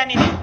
ವಿದ್ಯಾನಿಧಿ ವಿದ್ಯಾನಿಧಿ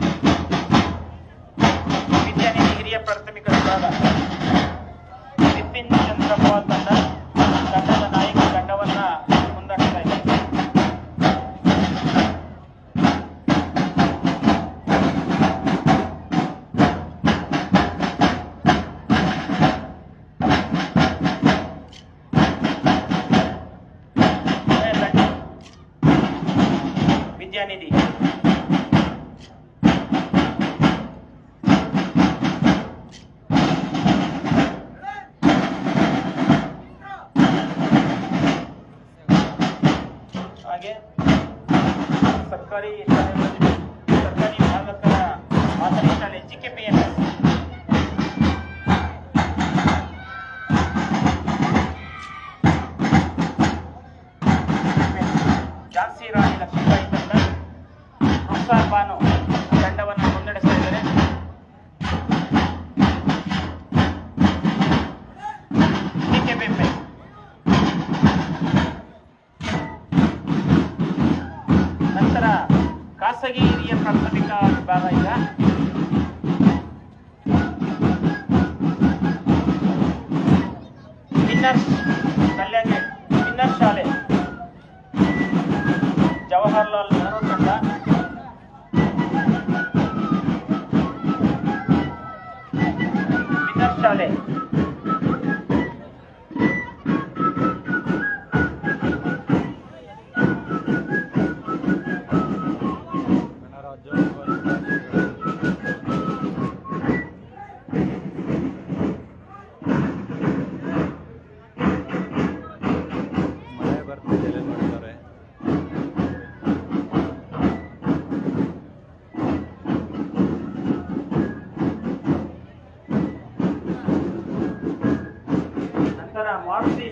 Allah.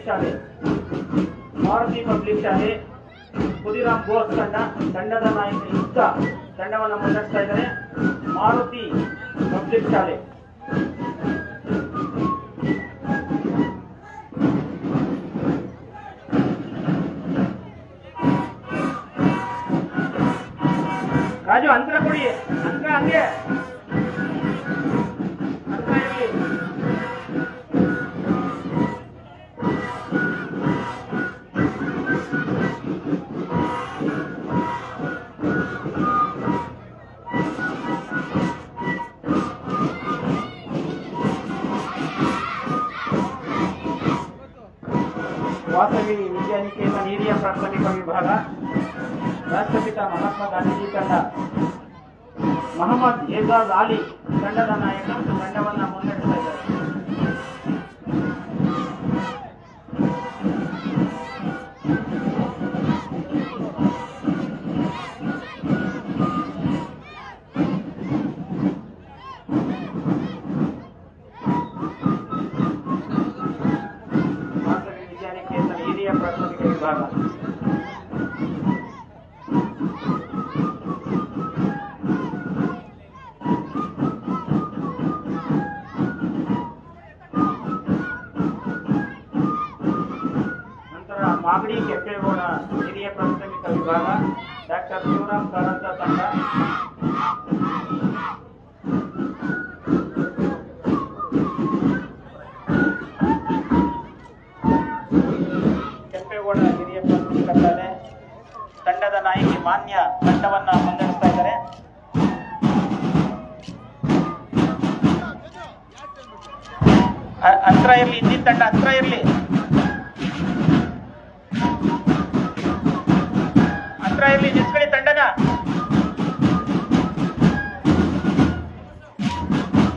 ಶಾಲೆ Maruti public ಶಾಲೆ ಖುದಿರಾಮ್ ಬೋಸ್ ತಂಡ ತಂಡದ ನಾಯಕ ಯುಕ್ತ ತಂಡವನ್ನು ಮುನ್ನಡೆಸ್ತಾ ಇದ್ದಾರೆ ಮಾರುತಿ ಪಬ್ಲಿಕ್ ಶಾಲೆ ರಾಜು ಅಂತರ ಕೊಡಿ ಅಂತರ ಹಂಗೆ ಪ್ರಾಥಮಿಕ ವಿಭಾಗ ರಾಷ್ಟ್ರಪಿತ ಮಹಾತ್ಮ ಗಾಂಧೀಜಿ ತಂಡ. ಮಹಮ್ಮದ್ ಏಜಾಜ್ ಅಲಿ ತಂಡದ ನಾಯಕ ತಂಡವನ್ನ cara te atacar.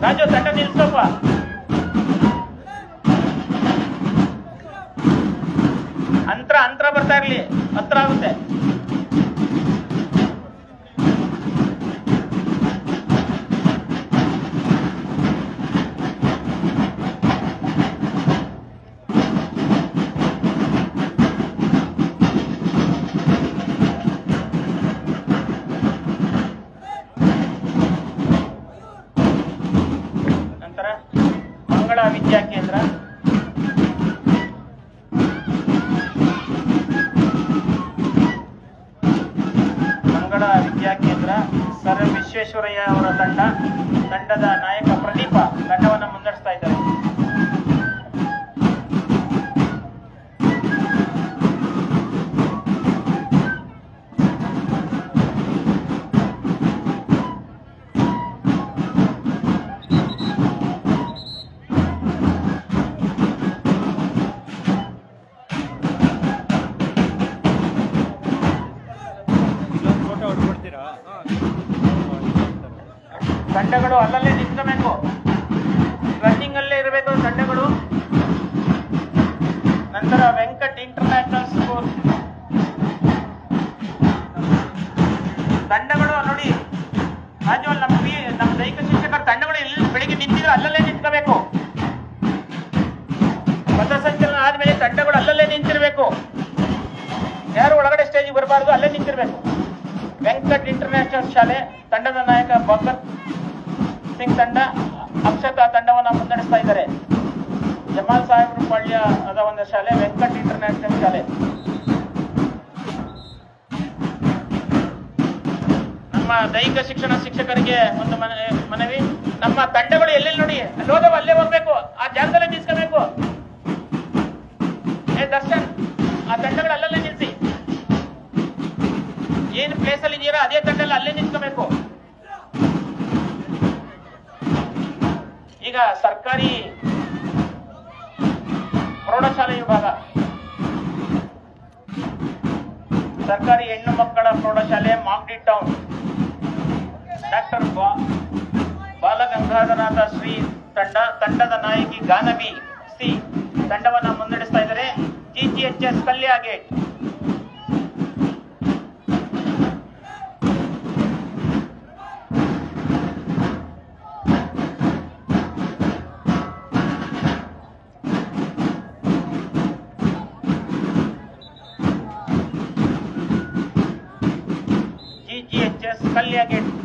ರಾಜು ತಂಡ ನಿಲ್ಸಪ್ಪ ಅಂತರ ಅಂತರ ಬರ್ತಾ ಇರ್ಲಿ. ಹತ್ರ ಆಗುತ್ತೆ. ವಿಶ್ವೇಶ್ವರಯ್ಯ ಅವರ ತಂಡ ತಂಡದ ನಾಯಕ ಪ್ರದೀಪ ತಂಡವನ್ನು ಮುನ್ನಡೆಸ್ತಾ ಇದ್ದಾರೆ. ಹೊಡ್ಕೊಡ್ತೀರಾ? ತಂಡಗಳು ಅಲ್ಲಲ್ಲೇ ನಿಂತ್ಕೋಬೇಕು. ರನ್ನಿಂಗ್ ಅಲ್ಲೇ ಇರಬೇಕು ತಂಡಗಳು. ನಂತರ ವೆಂಕಟ್ ಇಂಟರ್ನ್ಯಾಷನಲ್ ಸ್ಕೂಲ್ ತಂಡಗಳು ನೋಡಿ ರಾಜ್ಯದಲ್ಲಿ ನಮ್ಮ ನಮ್ಮ ದೈಹಿಕ ಶಿಕ್ಷಕರ ತಂಡಗಳು ಎಲ್ಲಿ ಬೆಳಿಗ್ಗೆ ನಿಂತಿದ್ರೆ ಅಲ್ಲಲ್ಲೇ ನಿಂತ್ಕೋಬೇಕು. ಪಥಸಂಚಲನ ಆದ್ಮೇಲೆ ತಂಡಗಳು ಅಲ್ಲಲ್ಲೇ ನಿಂತಿರ್ಬೇಕು. ಯಾರು ಒಳಗಡೆ ಸ್ಟೇಜಿಗೆ ಬರಬಾರ್ದು, ಅಲ್ಲೇ ನಿಂತಿರ್ಬೇಕು. ವೆಂಕಟ್ ಇಂಟರ್ನ್ಯಾಷನಲ್ ಶಾಲೆ, ತಂಡದ ನಾಯಕ ತಂಡ, ಅಕ್ಷತಾ ತಂಡವನ್ನು ಮುನ್ನಡೆಸ್ತಾ ಇದ್ದಾರೆ. ಜಮಾಲ್ ಸಾಹೇಬ್ರು ಅದ ಒಂದು ಶಾಲೆ, ವೆಂಕಟ್ ಇಂಟರ್ನ್ಯಾಷನಲ್ ಶಾಲೆ. ನಮ್ಮ ದೈಹಿಕ ಶಿಕ್ಷಣ ಶಿಕ್ಷಕರಿಗೆ ಒಂದು ಮನ- ಪ್ರೌಢಶಾಲೆ ವಿಭಾಗ. ಸರ್ಕಾರಿ ಹೆಣ್ಣು ಮಕ್ಕಳ ಪ್ರೌಢಶಾಲೆ, ಮಾಗ್ಡಿ ಟೌನ್. ಡಾಕ್ಟರ್ ಬಾಲಗಂಗಾಧರನಾಥ ಶ್ರೀ ತಂಡ, ತಂಡದ ನಾಯಕಿ ಗಾನವಿ ಸಿ ತಂಡವನ್ನ ಮುನ್ನಡೆಸ್ತಾ ಇದ್ದಾರೆ. ಜಿಜಿಎಚ್ಎಸ್ ಕಲ್ಯಾ कल लिया गेट।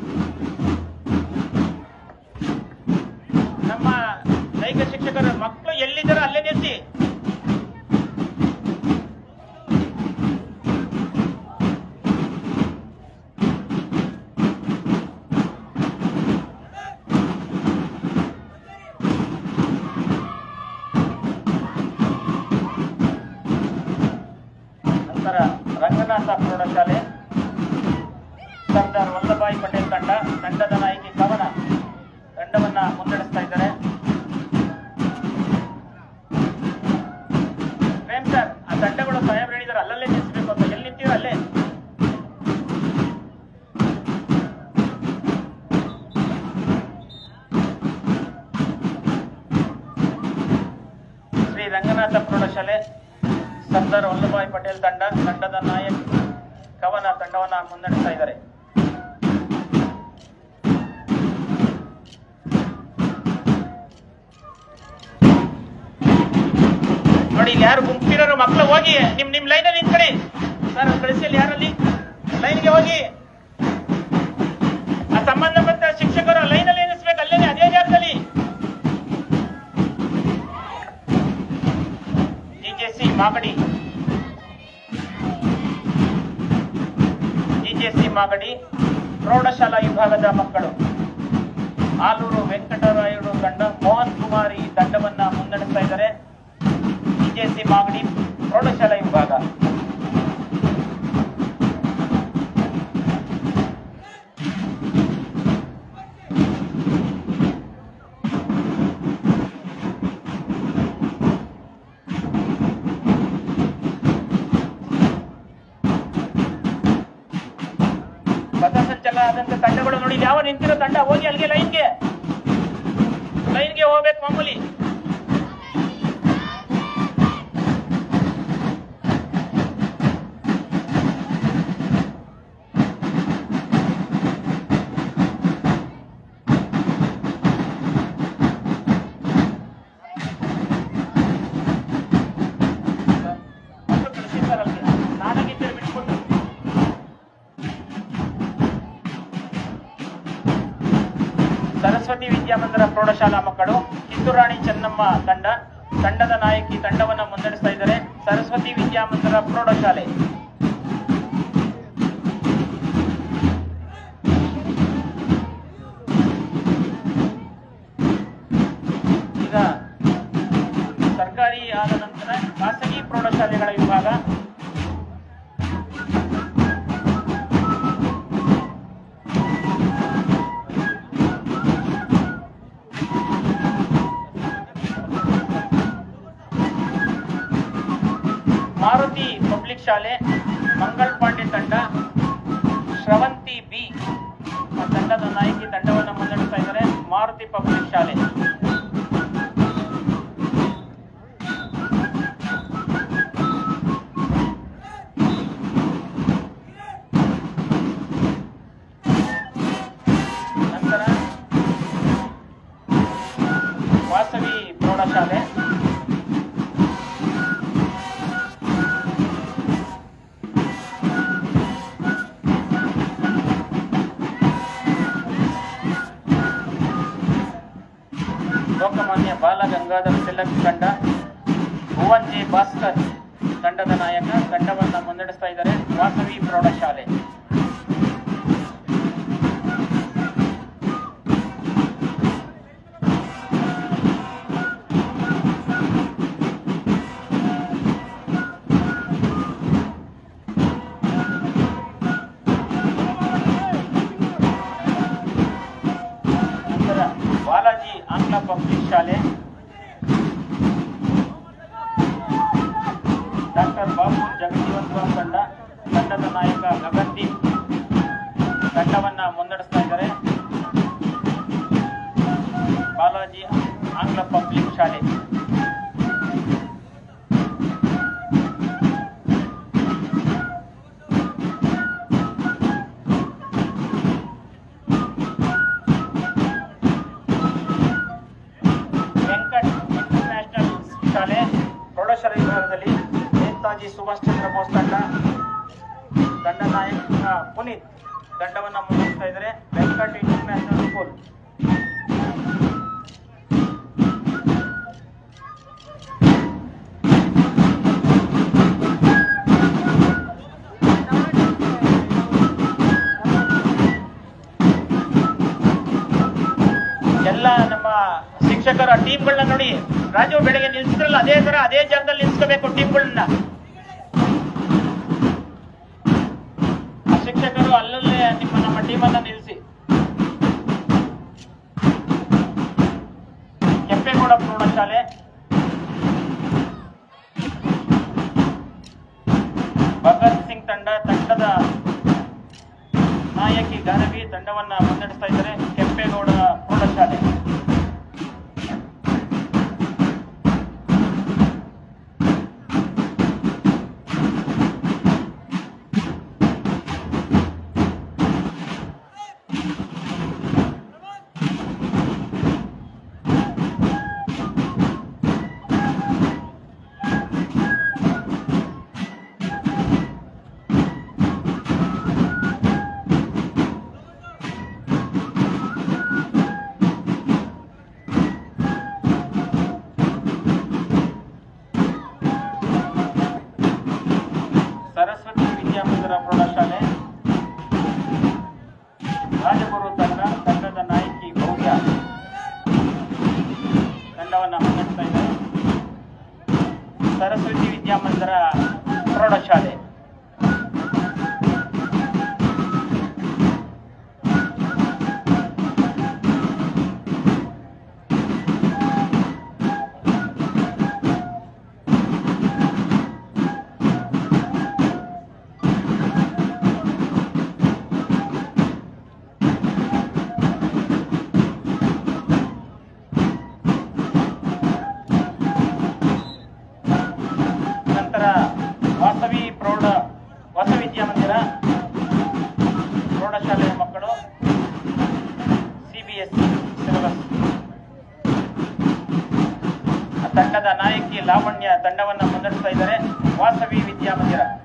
ನೋಡಿ ಇಲ್ಲಿ ಯಾರು ಗುಂಪಿರೋರು ಮಕ್ಕಳು ಹೋಗಿ, ನಿಮ್ ನಿಮ್ ಲೈನಲ್ಲಿ ನಿಂತ್ಕೊಳ್ಳಿ. ಸರ್ ಕಳಿಸಿ ಅಲ್ಲಿ ಯಾರಲ್ಲಿ? ಲೈನ್ಗೆ ಹೋಗಿ. ಆ ಸಂಬಂಧಪಟ್ಟ ಶಿಕ್ಷಕರು ಲೈನಲ್ಲಿ ಎನಿಸ್ಬೇಕು ಅಲ್ಲೇ ಅದೇ ಜಾಗದಲ್ಲಿ. ಡಿಜೆಸಿ ಮಾಗಡಿ. ಡಿಜೆಸಿ ಮಾಗಡಿ. ಪ್ರೌಢಶಾಲಾ ವಿಭಾಗದ ಮಕ್ಕಳು. ಆಲೂರು ವೆಂಕಟರಾಯರು ತಂಡ ಮೋಹನ್ ಕುಮಾರ್ ಈ ತಂಡವನ್ನ ಮುನ್ನಡೆಸ್ತಾ ಇದ್ದಾರೆ. ಡಿಜೆಸಿ ಮಾಗಡಿ ಪ್ರೌಢಶಾಲಾ ಮಕ್ಕಳು ಕಿತ್ತೂರಾಣಿ ಚೆನ್ನಮ್ಮ ತಂಡ ತಂಡದ ನಾಯಕಿ ತಂಡವನ್ನ ಮುನ್ನಡೆಸ್ತಾ ಇದ್ದಾರೆ. ಸರಸ್ವತಿ ವಿದ್ಯಾಮಂದಿರ ಪ್ರೌಢಶಾಲೆ. ಪ್ರೌಢಶಾಲೆ credit. ಶಿಕ್ಷಕರ ಟೀಮ್ಗಳನ್ನ ನೋಡಿ. ರಾಜು ಬೆಳಗ್ಗೆ ನಿಲ್ಸಿದ್ರಲ್ಲ, ಅದೇ ತರ ಅದೇ ಜಾಗದಲ್ಲಿ ನಿಲ್ಸ್ಕೋಬೇಕು ಟೀಮ್ಗಳನ್ನ. ಶಿಕ್ಷಕರು ಅಲ್ಲಲ್ಲೇ ನಿಮ್ಮ ನಮ್ಮ ಟೀಮನ್ನ ನಿಲ್ಲಿಸಿ ಕೆಂಪೇಗೌಡ ಪ್ರೌಢಶಾಲೆ ಭಗತ್ ಸಿಂಗ್ ತಂಡ ತಂಡದ ನಾಯಕಿ ಗಾನವಿ ತಂಡವನ್ನ ಮುನ್ನಡೆಸ್ತಾ ಇದ್ದಾರೆ. வாசவி வித்யா மந்திரம்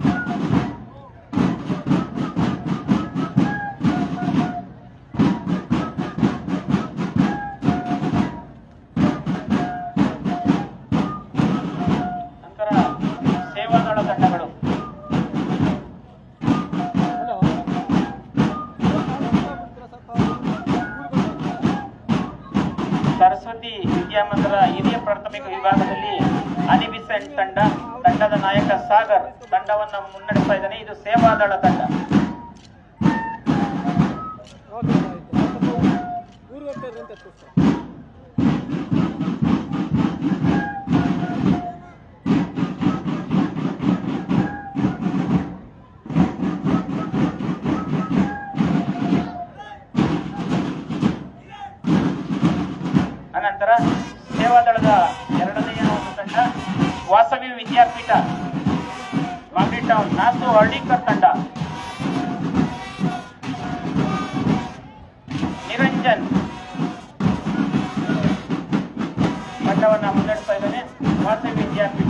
ನಾಲ್ಕು ಹಳ್ಳಿಕರ್ ತಂಡ. ನಿರಂಜನ್. ತಂಡವನ್ನ ಮುನ್ನಡೆಸ್ತಾ ಇದ್ದಾನೆ. ವಾಸವಿ ವಿದ್ಯಾಪೀಠ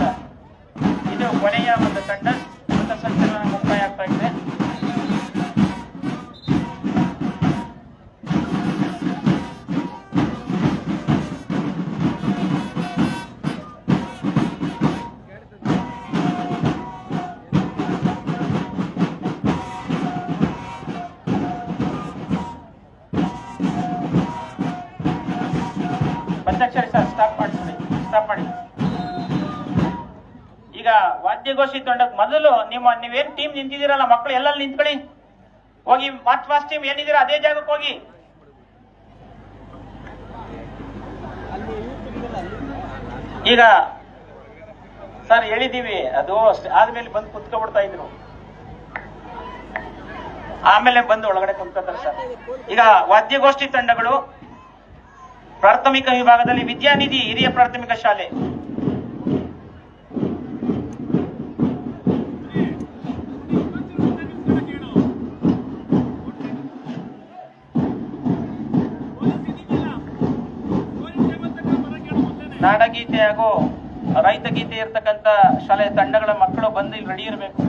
ಈಗ ವಾದ್ಯಗೋಷ್ಠಿ ತಂಡಕ್ ಮೊದಲು ನಿಮ್ಮ, ನೀವೇನ್ ಟೀಮ್ ನಿಂತಿದ್ದೀರಲ್ಲ ಮಕ್ಕಳು ಎಲ್ಲಲ್ಲಿ ನಿಂತ್ಕೊಳ್ಳಿ? ಹೋಗಿ ಮಾರ್ಚ್ ಫಾಸ್ಟ್ ಟೀಮ್ ಏನಿದ್ದೀರಾ ಅದೇ ಜಾಗಕ್ಕೆ ಹೋಗಿ. ಈಗ ಸರ್ ಹೇಳಿದೀವಿ ಅದು ಆದ್ಮೇಲೆ ಬಂದು ಕುತ್ಕೊಬಿಡ್ತಾ ಇದ್ರು. ಆಮೇಲೆ ಬಂದು ಒಳಗಡೆ ಕುತ್ಕೋತಾರೆ ಸರ್. ಈಗ ವಾದ್ಯಗೋಷ್ಠಿ ತಂಡಗಳು ಪ್ರಾಥಮಿಕ ವಿಭಾಗದಲ್ಲಿ ವಿದ್ಯಾನಿಧಿ ಹಿರಿಯ ಪ್ರಾಥಮಿಕ ಶಾಲೆ. ನಾಡಗೀತೆ ಹಾಗೂ ರೈತ ಗೀತೆ ಇರ್ತಕ್ಕಂಥ ಶಾಲೆಯ ತಂಡಗಳ ಮಕ್ಕಳು ಬಂದು ಇಲ್ಲಿ ರೆಡಿ ಇರಬೇಕು.